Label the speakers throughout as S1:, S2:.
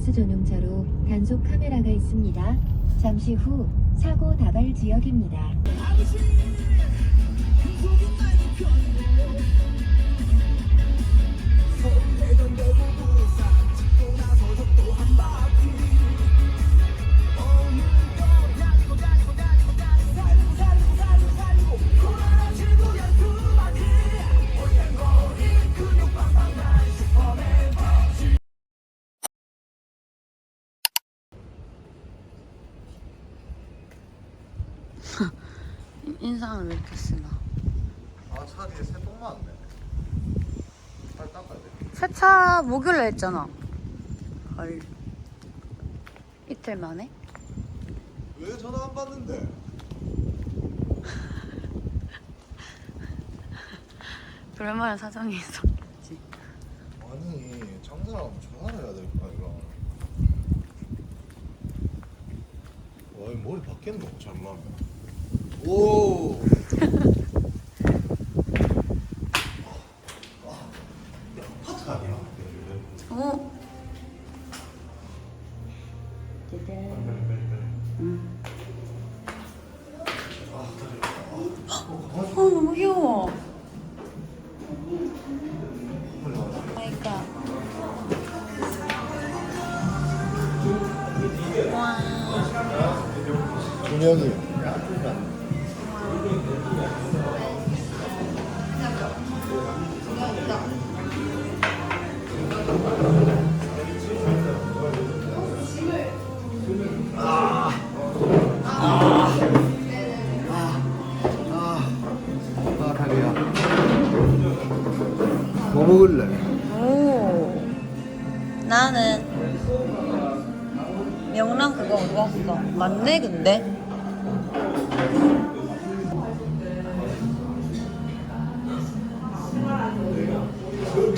S1: 약 300m 앞 버스 전용차로 단속 카메라가 있습니다. 잠시 후 사고 다발 지역입니다.
S2: 인상을 왜 이렇게 쓰나?
S3: 아, 차 뒤에 새똥 많네. 빨리 닦아야 돼.
S2: 세차 목요일에 했잖아. 헐. 이틀 만에?
S3: 왜 전화 안 받는데?
S2: 그럴 만한 사정이 있었지.
S3: 아니, 장사하면 전화를 해야 될 거 아이가. 와, 이 머리 바뀌었노, 잘못하면. 오! 아파트 아니야?
S2: 어? 어, 너무 귀여워. 그러니까. 와.
S3: 두 명이.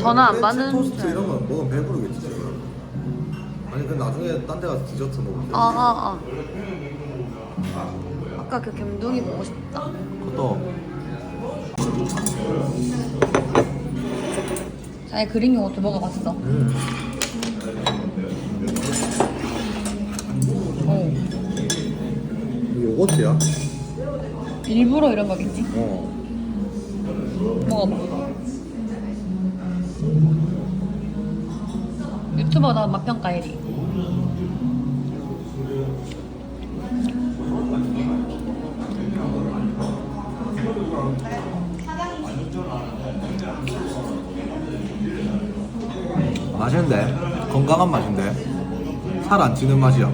S2: 전화 안 받는
S3: 토스트
S2: 줄.
S3: 이런 거 먹으면 배부르겠지 지금. 아니 그 나중에 딴 데 가서 디저트 먹으면 돼.
S2: 아, 아, 아. 아까 그 gem둥이 보고 싶다.
S3: 그것도
S2: 자기 그린 요거트 먹어봤어.
S3: 음.
S2: 어.
S3: 요거트야?
S2: 일부러 이런 거겠지?
S3: 어.
S2: 먹어봐. 유튜버다 맛평가 1위.
S3: 맛있는데? 건강한 맛인데? 살 안 찌는 맛이야.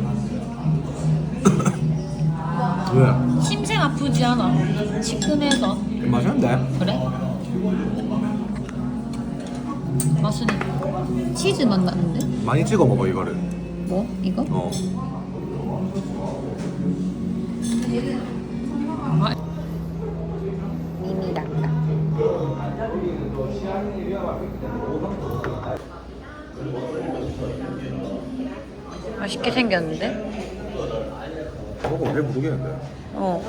S3: 왜?
S2: 심생 아프지 않아. 치근해서.
S3: 맛있는데?
S2: 그래? 맛은 치즈 맛 나는데?
S3: 많이 찍어 먹어 이거를.
S2: 뭐? 이거?
S3: 어.
S2: 이미. 맛있게 생겼는데?
S3: 먹어 왜 모르겠는데?
S2: 어.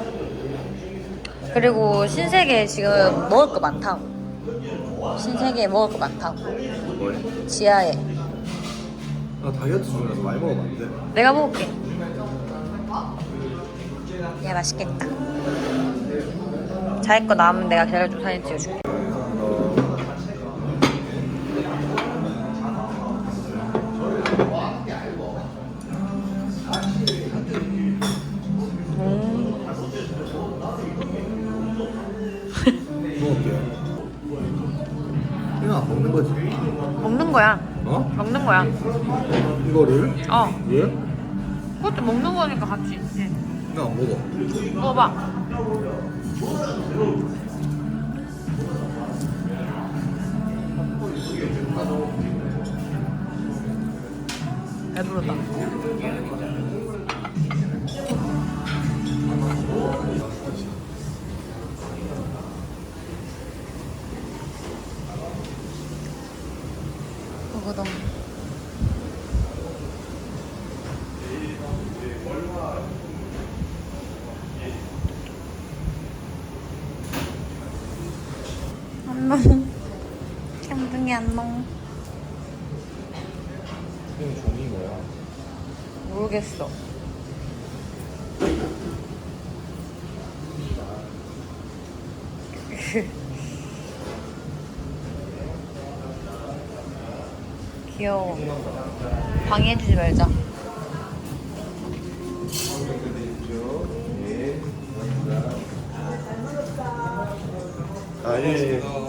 S2: 그리고 신세계 지금 먹을 거 많다고. 신세계에 먹을 거 많다고.
S3: 뭐해?
S2: 지하에.
S3: 나 다이어트 중이라서 많이 먹으면 안 돼.
S2: 내가 먹을게. 얘 맛있겠다. 자기 거 남으면 내가 계란좀 사진 찍어줄게. 음,
S3: 먹을게. 이거 안 먹는 거지?
S2: 먹는 거야.
S3: 어?
S2: 먹는 거야.
S3: 이거를?
S2: 어.
S3: 왜?
S2: 그것도 먹는 거니까 같이 있지.
S3: 나안 먹어.
S2: 먹어봐. 배부르다. 안녕. cam둥이 안녕. 모르겠어. 귀여워. 방해해주지 말자.
S3: 아, 예, 예.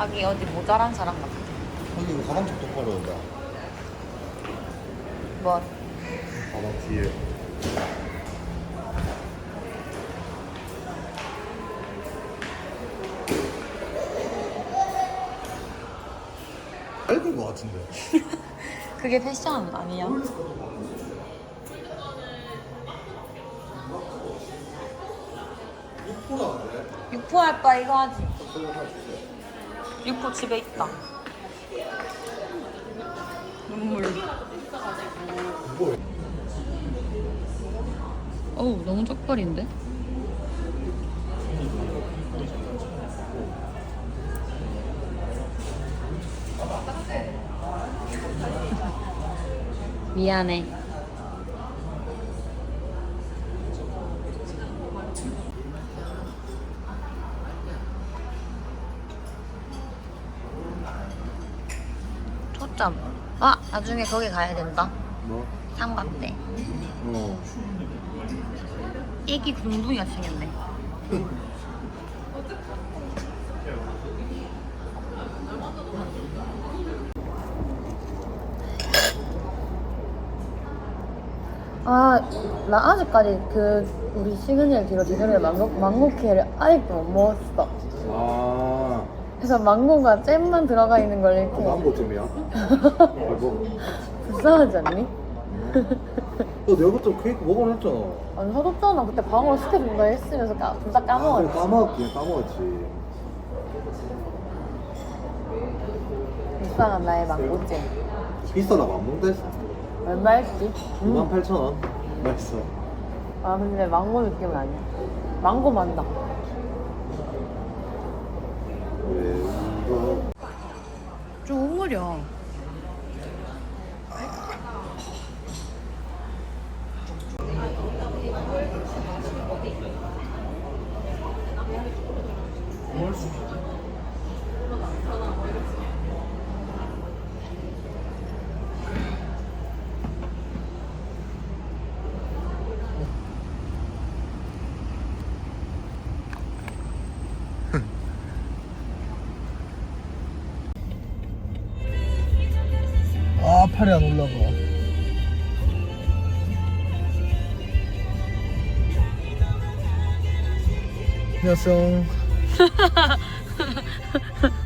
S2: 자기 어디 모자란 사람 같아.
S3: 형님 이거 가방 좀 똑바로 온다.
S2: 뭐?
S3: 가방 뒤에. 짧은 거 같은데.
S2: 그게 패션 아니야? 육포 할바 이거 하지. 육포 집에 있다. 눈물. 어우 너무 쪽팔인데? 미안해. 초점. 아, 나중에 거기 가야 된다.
S3: 뭐?
S2: 삼각대.
S3: 어.
S2: 애기 궁둥이가 생겼네. 아, 나 아직까지 그 우리 시그니엘 뒤로 제대로 망고, 망고 케를 아직도 못 먹었어.
S3: 아.
S2: 그래서 망고가 잼만 들어가 있는 걸 이렇게
S3: 망고점이야? 이거.
S2: 불쌍하지 않니?
S3: 너 내가 그때 케이크 먹어놨잖아.
S2: 안 사줬잖아. 그때 방으로 시켜준다 했으면서 까, 둘다 까먹었지.
S3: 까먹었지, 까먹었지.
S2: 불쌍한 나의 망고잼.
S3: 비싸다고 안 먹는다 했어.
S2: 얼마였지?
S3: 28,000원. 맛있어.
S2: 아 근데 망고 느낌은 아니야. 망고 맛나.
S3: 왜 이거
S2: 좀 우물려.
S4: 아 팔이 안 올라가. 안녕하세요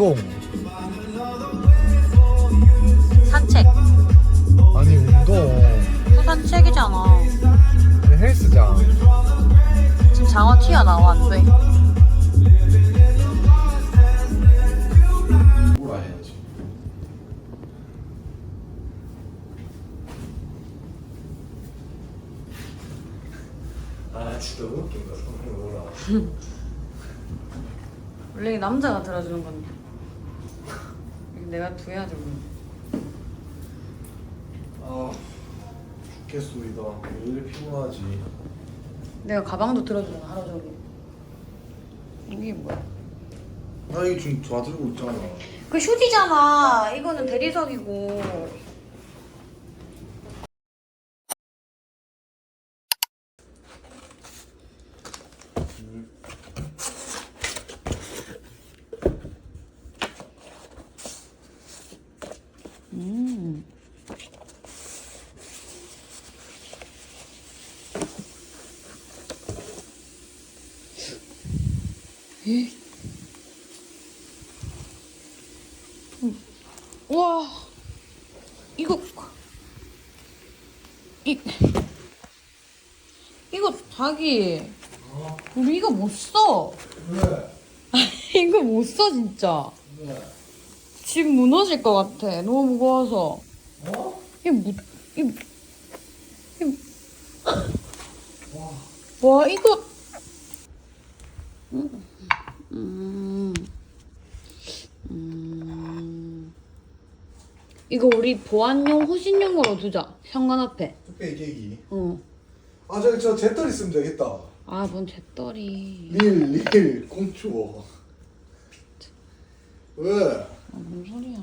S3: 운동
S2: 산책.
S3: 아니 운동
S2: 또 산책이잖아.
S3: 아니 헬스장
S2: 지금 장어 튀어나와 안 돼.
S3: 뭐라 해야지 아 진짜 웃긴다 성민이 뭐라
S2: 원래 남자가 들어주는 건데. 내가 두 해야 되고.
S3: 아 죽겠소이다 왜 이렇게 피곤하지
S2: 내가 가방도 들어주잖아 하루 종일. 이게 뭐야?
S3: 나 이거 지금 다 들고 있잖아
S2: 그 휴지잖아. 이거는 대리석이고. 음. 에? 와 이거 이 이거 자기 우리 이거 못 써.
S3: 왜?
S2: 이거 못 써 진짜.
S3: 왜?
S2: 집 무너질 것 같아. 너무 무거워서.
S3: 어?
S2: 이거 무 이거 이거 와 이거 음. 음. 음. 이거 우리 보안용 호신용으로 두자. 현관 앞에.
S3: 뚝배기 깨기
S2: 어.
S3: 아 저기 저 잿더리 쓰면 되겠다
S2: 아, 뭔 잿더리.
S3: 릴릴 공추 왜?
S2: 아, 뭔 소리야.